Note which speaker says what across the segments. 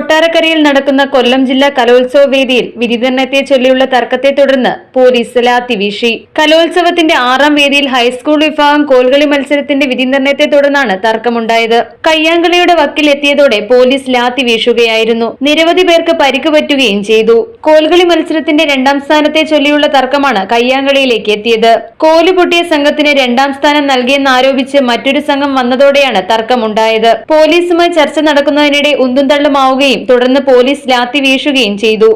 Speaker 1: കൊട്ടാരക്കരയിൽ നടക്കുന്ന കൊല്ലം ജില്ലാ കലോത്സവ വേദിയിൽ വിധിതരണത്തെ ചൊല്ലിയുള്ള തർക്കത്തെ തുടർന്ന് പോലീസ് ലാത്തി വീശി. കലോത്സവത്തിന്റെ ആറാം വേദിയിൽ ഹൈസ്കൂൾ വിഭാഗം കോൽകളി മത്സരത്തിന്റെ വിധിനിർണയത്തെ തുടർന്നാണ് തർക്കമുണ്ടായത്. കയ്യാങ്കളിയുടെ വക്കിൽ എത്തിയതോടെ പോലീസ് ലാത്തി വീശുകയായിരുന്നു. നിരവധി പേർക്ക് പരിക്ക് പറ്റുകയും ചെയ്തു. കോൽകളി മത്സരത്തിന്റെ രണ്ടാം സ്ഥാനത്തെ ചൊല്ലിയുള്ള തർക്കമാണ് കയ്യാങ്കളിയിലേക്ക് എത്തിയത്. കോൽ പൊട്ടിയ സംഘത്തിന് രണ്ടാം സ്ഥാനം നൽകിയെന്നാരോപിച്ച് മറ്റൊരു സംഘം വന്നതോടെയാണ് തർക്കമുണ്ടായത്. പോലീസുമായി ചർച്ച നടക്കുന്നതിനിടെ ഉന്തും തള്ളുമാവുകയും തുടർന്ന് പോലീസ് ലാത്തി വീശുകയും ചെയ്തു.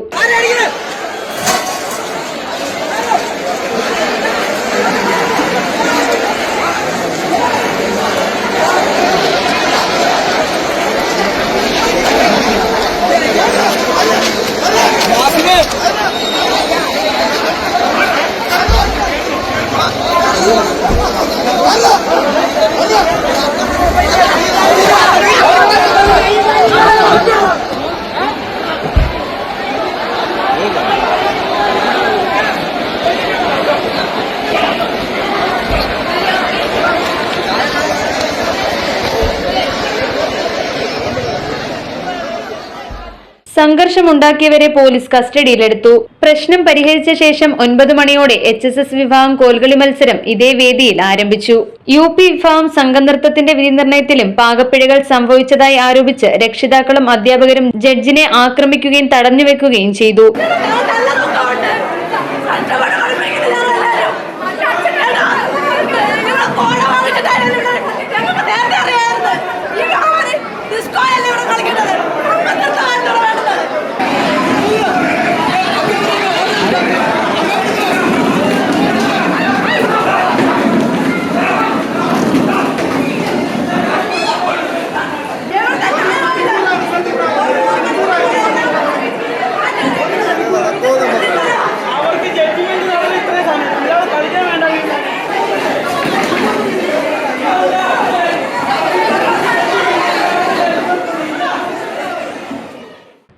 Speaker 1: സംഘർഷമുണ്ടാക്കിയവരെ പോലീസ് കസ്റ്റഡിയിലെടുത്തു. പ്രശ്നം പരിഹരിച്ച ശേഷം ഒൻപത് മണിയോടെ എച്ച് എസ് എസ് വിഭാഗം കോൽകളി മത്സരം ഇതേ വേദിയിൽ ആരംഭിച്ചു. യു പി വിഭാഗം സംഘനൃത്തത്തിന്റെ വിധിനിർണയത്തിലും പാകപ്പിഴകൾ സംഭവിച്ചതായി ആരോപിച്ച് രക്ഷിതാക്കളും അധ്യാപകരും ജഡ്ജിനെ ആക്രമിക്കുകയും തടഞ്ഞുവെക്കുകയും ചെയ്തു.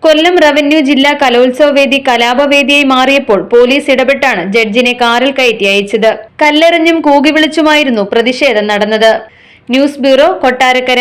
Speaker 1: കൊല്ലം റവന്യൂ ജില്ലാ കലോത്സവ വേദി കലാപവേദിയായി മാറിയപ്പോൾ പോലീസ് ഇടപെട്ടാണ് ജഡ്ജിനെ കാറിൽ കയറ്റി അയച്ചത്. കല്ലെറിഞ്ഞും കൂകി വിളിച്ചുമായിരുന്നു പ്രതിഷേധം നടന്നത്. News bureau Kottarakkara.